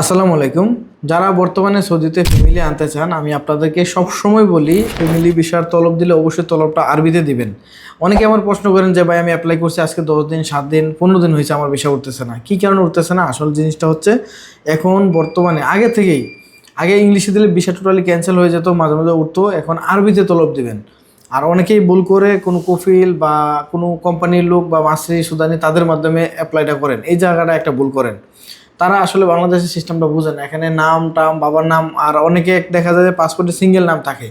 আসসালামু আলাইকুম। যারা বর্তমানে সৌদিতে ফ্যামিলি আনতে চান, আমি আপনাদেরকে সবসময় বলি ফ্যামিলি বিষয়ের তলব দিলে অবশ্যই তলবটা আরবিতে দিবেন। অনেকে আমার প্রশ্ন করেন যে, ভাই, আমি অ্যাপ্লাই করছি আজকে দশ দিন, সাত দিন, পনেরো দিন হয়েছে, আমার বিষয় উঠতেছে না। কী কারণে উঠতেছে না? আসল জিনিসটা হচ্ছে, এখন বর্তমানে, আগে থেকেই, আগে ইংলিশে দিলে বিষয় টোটালি ক্যান্সেল হয়ে যেত, মাঝে মাঝে উঠতো, এখন আরবিতে তলব দিবেন। আর অনেকেই ভুল করে কোনো কফিল বা কোনো কোম্পানির লোক বা মাসরি সুদানি, তাদের মাধ্যমে অ্যাপ্লাইটা করেন। এই জায়গাটা একটা ভুল করেন। তারা আসলে বাংলাদেশের সিস্টেমটা বুঝে না। এখানে নাম, টাম, বাবার নাম আর অনেকে দেখা যায় যে পাসপোর্টে সিঙ্গেল নাম থাকে।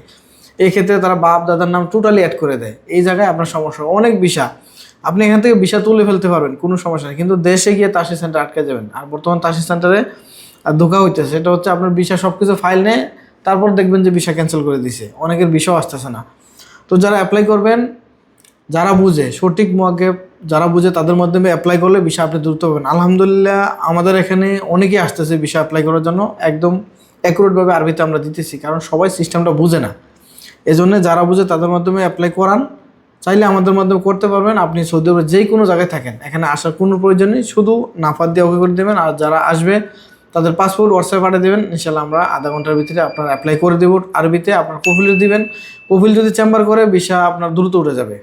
এই ক্ষেত্রে তারা বাপ, দাদার নাম টোটালি অ্যাড করে দেয়। এই জায়গায় আপনার সমস্যা। অনেক বিষা আপনি এখান থেকে বিষা তুলে ফেলতে পারবেন, কোনো সমস্যা নেই। কিন্তু দেশে গিয়ে তাসি সেন্টার আটকে যাবেন। আর বর্তমান তাসি সেন্টারে ধোকা হইতেছে। সেটা হচ্ছে আপনার বিষা সব কিছু ফাইল নেয়, তারপর দেখবেন যে বিষা ক্যান্সেল করে দিছে। অনেকের বিষাও আসতেছে না। তো যারা অ্যাপ্লাই করবেন যারা বুঝে, সঠিক মগে যারা বুঝে তাদের মাধ্যমে অ্যাপ্লাই করলে বিষয় আপনি দ্রুত পাবেন। আলহামদুলিল্লাহ আমাদের এখানে অনেকেই আসতেছে বিষয় অ্যাপ্লাই করার জন্য, একদম অ্যাকুরেটভাবে আরবিতে আমরা দিতেছি, কারণ সবাই সিস্টেমটা বুঝে না। এজন্য যারা বুঝে তাদের মাধ্যমে অ্যাপ্লাই করান, চাইলে আমাদের মাধ্যমে করতে পারবেন। আপনি সৌদি আরবে যেই কোনো জায়গায় থাকেন, এখানে আসার কোনো প্রয়োজন নেই, শুধু নাফাত দিয়ে ওকে করে দেবেন, আর যারা আসবে তাদের পাসপোর্ট হোয়াটসঅ্যাপ পাঠিয়ে দেবেন, ইনশাল্লাহ আমরা আধা ঘণ্টার ভিতরে আপনার অ্যাপ্লাই করে দেবো। আরবিতে আপনার কফিল দিবেন কফিল যদি চেম্বার করে বিষা আপনার দ্রুত উঠে যাবে।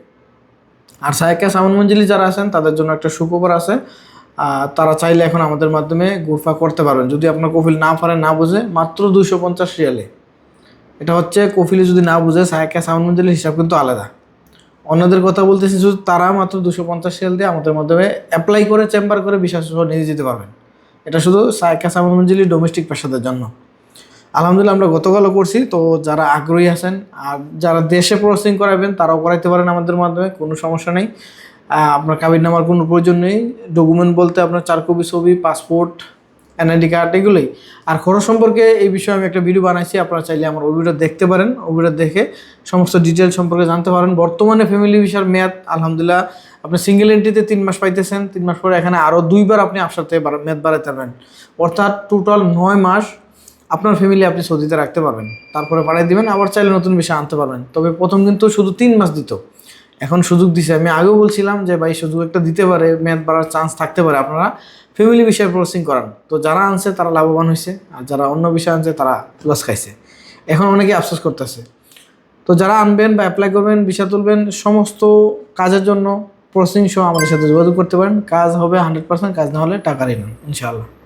আর সায়কা সামন মঞ্জিলি যারা আছেন, তাদের জন্য একটা সুখবর আছে। তারা চাইলে এখন আমাদের মাধ্যমে গুরফা করতে পারবেন। যদি আপনার কফিল না পারে, না বুঝে, মাত্র দুশো পঞ্চাশ রিয়ালে। এটা হচ্ছে কফিলে যদি না বুঝে সায়কা সামন মঞ্জিলির হিসাব কিন্তু আলাদা। অন্যদের কথা বলতেছি, শুধু তারা মাত্র দুশো পঞ্চাশ রিয়াল দিয়ে আমাদের মাধ্যমে অ্যাপ্লাই করে চেম্বার করে, বিশ্বাস নিয়ে যেতে পারবেন। এটা শুধু সায়কা সামন মঞ্জিলি ডোমেস্টিক পেশাদের জন্য। আলহামদুলিল্লাহ আমরা গতকালও করছি। তো যারা আগ্রহী আছেন আর যারা দেশে প্রসেসিং করাবেন, তারাও করাইতে পারেন আমাদের মাধ্যমে, কোনো সমস্যা নেই। আপনার কাবির নামার কোনো প্রয়োজন নেই। ডকুমেন্ট বলতে আপনার চার কপি ছবি পাসপোর্ট এনআইডি কার্ড এগুলোই। আর খরচ সম্পর্কে এই বিষয়ে আমি একটা ভিডিও বানাইছি, আপনারা চাইলে আমার ওই দেখতে পারেন। ওই দেখে সমস্ত ডিটেল সম্পর্কে জানতে পারেন। বর্তমানে ফ্যামিলি ভিসার মেয়াদ, আলহামদুলিল্লাহ, আপনি সিঙ্গেল এন্ট্রিতে তিন মাস পাইতেছেন। তিন মাস পরে এখানে আরও দুইবার আপনি বাড়া- মেয়াদ বাড়াতে পারেন অর্থাৎ টোটাল নয় মাস আপনার ফ্যামিলি আপনি সৌদিতে রাখতে পারবেন। তারপরে পাঠিয়ে দিবেন, আবার চাইলে নতুন বিষয় আনতে পারবেন। তবে প্রথম কিন্তু শুধু তিন মাস দিত। এখন সুযোগ দিছে। আমি আগেও বলছিলাম যে, ভাই, সুযোগ একটা দিতে পারে, মেয়াদ বাড়ার চান্স থাকতে পারে। আপনারা ফ্যামিলি বিষয়ে প্রসেসিং করান। তো যারা আনছে, তারা লাভবান হয়েছে আর যারা অন্য বিষয় আনছে, তারা লস খাইছে। এখন অনেকে আফসোস করতেছে। তো যারা আনবেন বা অ্যাপ্লাই করবেন, বিষয় তুলবেন, সমস্ত কাজের জন্য প্রসেসিং সহ আমাদের সাথে যোগাযোগ করতে পারেন। কাজ হবে হান্ড্রেড পার্সেন্ট কাজ না হলে টাকা রিটার্ন ইনশাআল্লাহ।